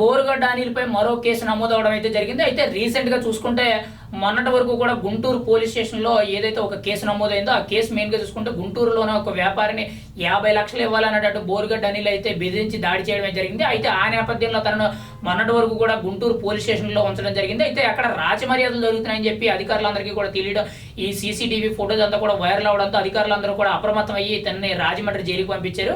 బోరుగడ్డ అనిల్పై మరో కేసు నమోదవడం అయితే జరిగింది. అయితే రీసెంట్గా చూసుకుంటే మొన్నటి వరకు కూడా గుంటూరు పోలీస్ స్టేషన్లో ఏదైతే ఒక కేసు నమోదైందో ఆ కేసు మెయిన్గా చూసుకుంటే గుంటూరులోనే ఒక వ్యాపారిని యాభై లక్షలు ఇవ్వాలన్నట్టు బోరుగడ్డ అనిల్ అయితే బెదిరించి దాడి చేయడమే జరిగింది. అయితే ఆ నేపథ్యంలో తనను మొన్నటి వరకు కూడా గుంటూరు పోలీస్ స్టేషన్లో ఉంచడం జరిగింది. అయితే అక్కడ రాజమర్యాదలు జరుగుతున్నాయని చెప్పి అధికారులందరికీ కూడా తెలియడం ఈ సీసీటీవీ ఫోటోస్ అంతా కూడా వైరల్ అవడంతో అధికారులందరూ కూడా అప్రమత్తం అయ్యి తనని రాజమండ్రి జైలుకి పంపించారు.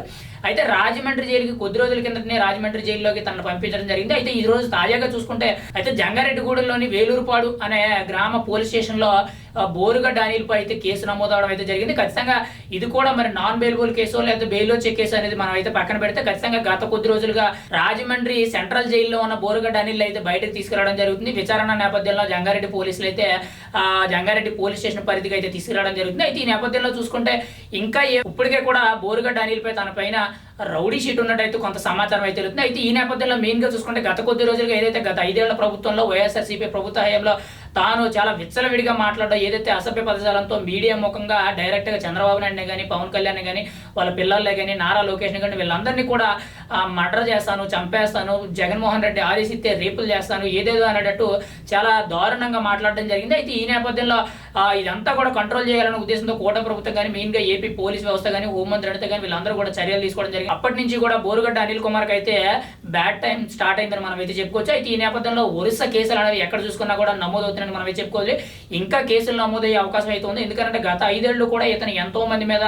అయితే రాజమండ్రి జైలుకి కొద్ది రోజుల కిందటనే రాజమండ్రి జైల్లోకి తనను పంపించడం జరిగింది. అయితే ఈ రోజు తాజాగా చూసుకుంటే అయితే జంగారెడ్డిగూడెంలోని వేలూరుపాడు అనే గ్రామ పోలీస్ స్టేషన్లో బోరుగడ్డ అనిల్పై అయితే కేసు నమోదు అవడం అయితే జరిగింది. ఖచ్చితంగా ఇది కూడా మరి నాన్ బెయిల్బుల్ కేసు లేదా బెయిల్ వచ్చే కేసు అనేది మనం అయితే పక్కన పెడితే ఖచ్చితంగా గత కొద్ది రోజులుగా రాజమండ్రి సెంట్రల్ జైల్లో ఉన్న బోరుగడ్డ అనిల్ అయితే బయటకు తీసుకురావడం జరుగుతుంది. విచారణ నేపథ్యంలో జంగారెడ్డి పోలీసులు అయితే ఆ, జంగారెడ్డి పోలీస్ స్టేషన్ పరిధికి అయితే తీసుకురావడం జరుగుతుంది. అయితే ఈ నేపథ్యంలో చూసుకుంటే ఇంకా ఇప్పటికే కూడా బోరుగడ్డ అనిల్పై తన పైన రౌడీ షీట్ ఉన్నట్టయితే కొంత సమాచారం అయితే తెలుస్తుంది. అయితే ఈ నేపథ్యంలో మెయిన్గా చూసుకుంటే గత కొద్ది రోజులుగా ఏదైతే గత ఐదేళ్ళ ప్రభుత్వంలో వైఎస్ఆర్సీపీ ప్రభుత్వ హయాంలో తాను చాలా విచ్చలవిడిగా మాట్లాడడం ఏదైతే అసభ్య పదజాలంతో మీడియా ముఖంగా డైరెక్ట్గా చంద్రబాబు నాయుడు కానీ పవన్ కళ్యాణ్ కానీ వాళ్ళ పిల్లల్ని కానీ నారా లోకేష్ కానీ వీళ్ళందరినీ కూడా మర్డర్ చేస్తాను చంపేస్తాను జగన్మోహన్ రెడ్డి ఆదేశిస్తే రేపులు చేస్తాను ఏదేదో అనేటట్టు చాలా దారుణంగా మాట్లాడడం జరిగింది. అయితే ఈ నేపథ్యంలో ఇదంతా కూడా కంట్రోల్ చేయాలనే ఉద్దేశంతో కోట ప్రభుత్వం కానీ మెయిన్గా ఏపీ పోలీస్ వ్యవస్థ కానీ హోంమంత్రి అడితే కానీ వీళ్ళందరూ కూడా చర్యలు తీసుకోవడం జరిగింది. అప్పటి నుంచి కూడా బోరుగడ్డ అనిల్ కుమార్కి అయితే బ్యాడ్ టైం స్టార్ట్ అయిందని మనం అయితే చెప్పుకోవచ్చు. అయితే ఈ నేపథ్యంలో ఒరిస్సా కేసులు అనేవి ఎక్కడ చూసుకున్నా కూడా నమోదవుతున్నాయని మనం మనమే చెప్పుకోవాలి? ఇంకా కేసులు నమోదయ్యే అవకాశం అయితే ఉంది. ఎందుకంటే గత ఐదేళ్ళు కూడా ఇతను ఎంతో మంది మీద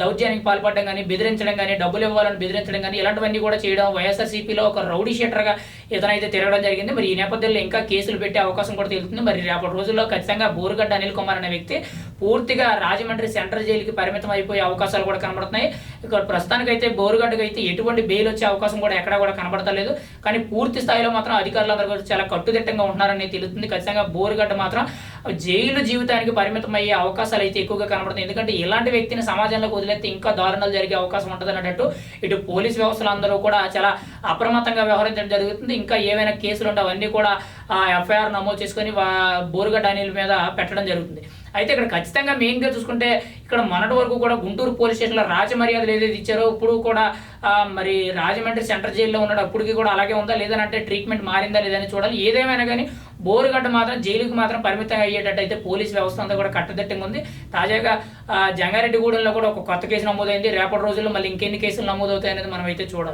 దౌర్జన్యానికి పాల్పడడం కానీ బెదిరించడం కానీ డబ్బులు ఇవ్వాలని బెదిరించడం కానీ ఇలాంటివన్నీ కూడా చేయడం వైఎస్ఆర్సీపీలో ఒక రౌడీ షీటర్గా ఇతనైతే తిరగడం జరిగింది. మరి ఈ నేపథ్యంలో ఇంకా కేసులు పెట్టే అవకాశం కూడా తెలుస్తుంది. మరి రేపటి రోజుల్లో ఖచ్చితంగా బోరుగడ్డ అనిల్ కుమార్ అనే వ్యక్తి పూర్తిగా రాజమండ్రి సెంట్రల్ జైలుకి పరిమితం అయిపోయే అవకాశాలు కూడా కనబడుతున్నాయి. ఇక్కడ ప్రస్తుతానికైతే బోరుగడ్డకు అయితే ఎటువంటి బెయిల్ వచ్చే అవకాశం కూడా ఎక్కడా కూడా కనబడతలేదు. కానీ పూర్తి స్థాయిలో మాత్రం అధికారులందరూ కూడా చాలా కట్టుదిట్టంగా ఉంటున్నారని తెలుస్తుంది. ఖచ్చితంగా బోరుగడ్డ మాత్రం జైలు జీవితానికి పరిమితం అయ్యే అవకాశాలు అయితే ఎక్కువగా కనబడుతుంది ఎందుకంటే ఇలాంటి వ్యక్తిని సమాజంలోకి వదిలేస్తే ఇంకా దారుణాలు జరిగే అవకాశం ఉంటుంది అన్నట్టు ఇటు పోలీస్ వ్యవస్థలు అందరూ కూడా చాలా అప్రమత్తంగా వ్యవహరించడం జరుగుతుంది. ఇంకా ఏవైనా కేసులు ఉంటే అవన్నీ కూడా ఎఫ్ఐఆర్ నమోదు చేసుకొని బోరుగడ్డ అనిల్ మీద పెట్టడం జరుగుతుంది. అయితే ఇక్కడ ఖచ్చితంగా మెయిన్గా చూసుకుంటే ఇక్కడ మొన్నటి వరకు కూడా గుంటూరు పోలీస్ స్టేషన్లో రాజమర్యాదలు ఏదైతే ఇచ్చారో ఇప్పుడు కూడా మరి రాజమండ్రి సెంట్రల్ జైల్లో ఉన్నాడు అప్పటికి కూడా అలాగే ఉందా? లేదంటే ట్రీట్మెంట్ మారిందా లేదని చూడాలి. ఏదేమైనా కానీ బోరుగడ్డ మాత్రం జైలుకి మాత్రం పరిమితం అయ్యేటట్టు అయితే పోలీస్ వ్యవస్థ అంతా కూడా కట్టదిట్టంగా ఉంది. తాజాగా జంగారెడ్డిగూడెంలో కూడా ఒక కొత్త కేసు నమోదైంది. రేపటి రోజుల్లో మళ్ళీ ఇంకెన్ని కేసులు నమోదవుతాయి అనేది మనం అయితే చూడాలి.